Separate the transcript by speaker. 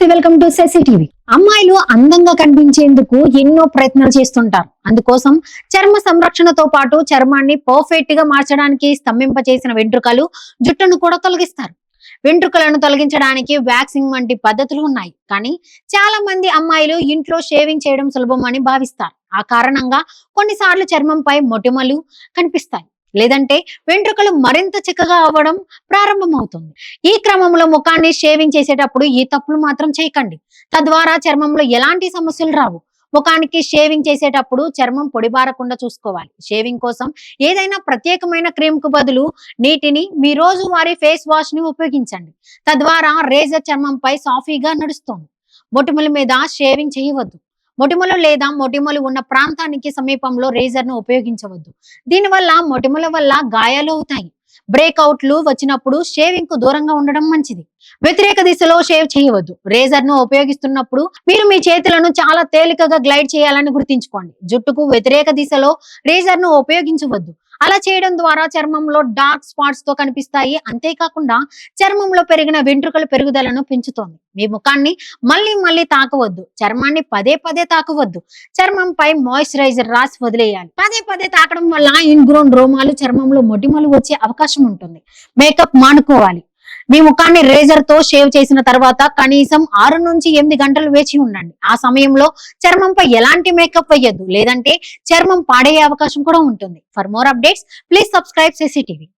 Speaker 1: నమస్తే welcome to సెసి TV. అమ్మాయిలు అందంగా కనిపించేందుకు ఎన్నో ప్రయత్నాలు చేస్తుంటారు. అందుకోసం చర్మ సంరక్షణతో పాటు చర్మాన్ని పర్ఫెక్ట్గా మార్చడానికి స్తంభింప చేసిన వెంట్రుకలు జుట్టును కూడా తొలగిస్తారు. వెంట్రుకలను తొలగించడానికి వ్యాక్సింగ్ వంటి పద్ధతులు ఉన్నాయి. కానీ చాలా మంది అమ్మాయిలు ఇంట్లో షేవింగ్ చేయడం సులభం అని భావిస్తారు. ఆ కారణంగా కొన్నిసార్లు చర్మంపై మొటిమలు కనిపిస్తాయి. లేదంటే వెంట్రుకలు మరింత చిక్కగా అవ్వడం ప్రారంభమవుతుంది. ఈ క్రమంలో ముఖాన్ని షేవింగ్ చేసేటప్పుడు ఈ తప్పులు మాత్రం చేయకండి. తద్వారా చర్మంలో ఎలాంటి సమస్యలు రావు. ముఖానికి షేవింగ్ చేసేటప్పుడు చర్మం పొడిబారకుండా చూసుకోవాలి. షేవింగ్ కోసం ఏదైనా ప్రత్యేకమైన క్రీమ్కు బదులు నీటిని మీ రోజు వారి ఫేస్ వాష్ని ఉపయోగించండి. తద్వారా రేజర్ చర్మంపై సాఫీగా నడుస్తుంది. మొటిమల మీద షేవింగ్ చేయవద్దు. మొటిమలు లేదా మొటిమలు ఉన్న ప్రాంతానికి సమీపంలో రేజర్ను ఉపయోగించవద్దు. దీనివల్ల మొటిమల వల్ల గాయాలు అవుతాయి. బ్రేక్అవుట్లు వచ్చినప్పుడు షేవింగ్కు దూరంగా ఉండడం మంచిది. వ్యతిరేక దిశలో షేవ్ చేయవద్దు. రేజర్ను ఉపయోగిస్తున్నప్పుడు మీరు మీ చేతులను చాలా తేలికగా గ్లైడ్ చేయాలని గుర్తుంచుకోండి. జుట్టుకు వ్యతిరేక దిశలో రేజర్ను ఉపయోగించవద్దు. అలా చేయడం ద్వారా చర్మంలో డార్క్ స్పాట్స్తో కనిపిస్తాయి. అంతేకాకుండా చర్మంలో పెరిగిన వెంట్రుకల పెరుగుదలను పెంచుతోంది. మీ ముఖాన్ని మళ్ళీ మళ్ళీ తాకవద్దు. చర్మాన్ని పదే పదే తాకవద్దు. చర్మంపై మాయిశ్చరైజర్ రాసి వదిలేయాలి. పదే పదే తాకడం వల్ల ఇన్గ్రోన్ రోమాలు చర్మంలో మొటిమలు వచ్చే అవకాశం ఉంటుంది. మేకప్ మానుకోవాలి. మీ ముఖాన్ని రేజర్తో షేవ్ చేసిన తర్వాత కనీసం ఆరు నుంచి ఎనిమిది గంటలు వేచి ఉండండి. ఆ సమయంలో చర్మంపై ఎలాంటి మేకప్ వేయద్దు. లేదంటే చర్మం పాడయ్యే అవకాశం కూడా ఉంటుంది. For more updates please subscribe CCTV